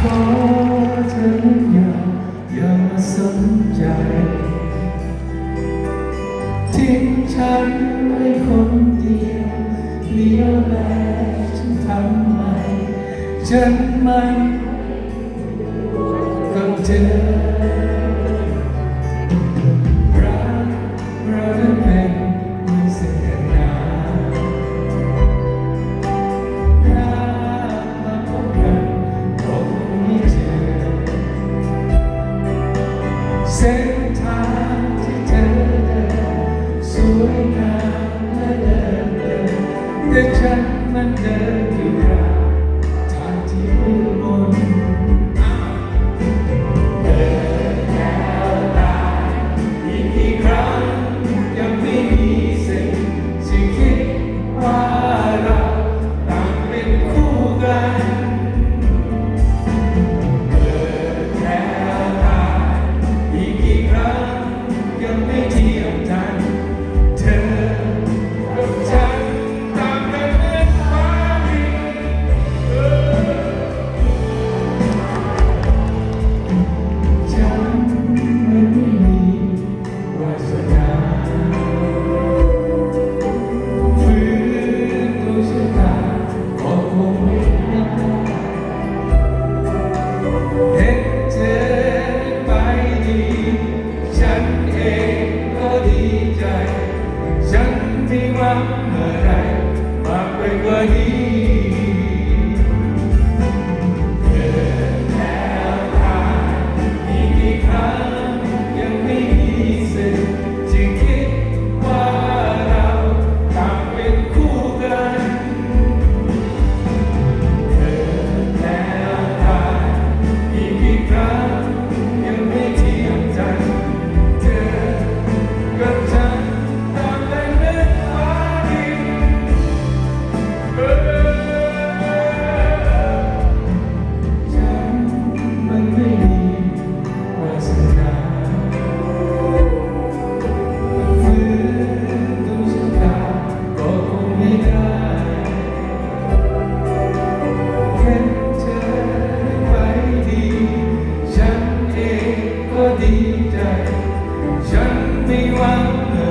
ขอเธอย่อย่าสนใจ ทิ้งฉันไว้คนเดียวเลี้ยวแลฉันทำไมฉันมันกับเธอ Say nắng ngày nay mang quên với đi. one.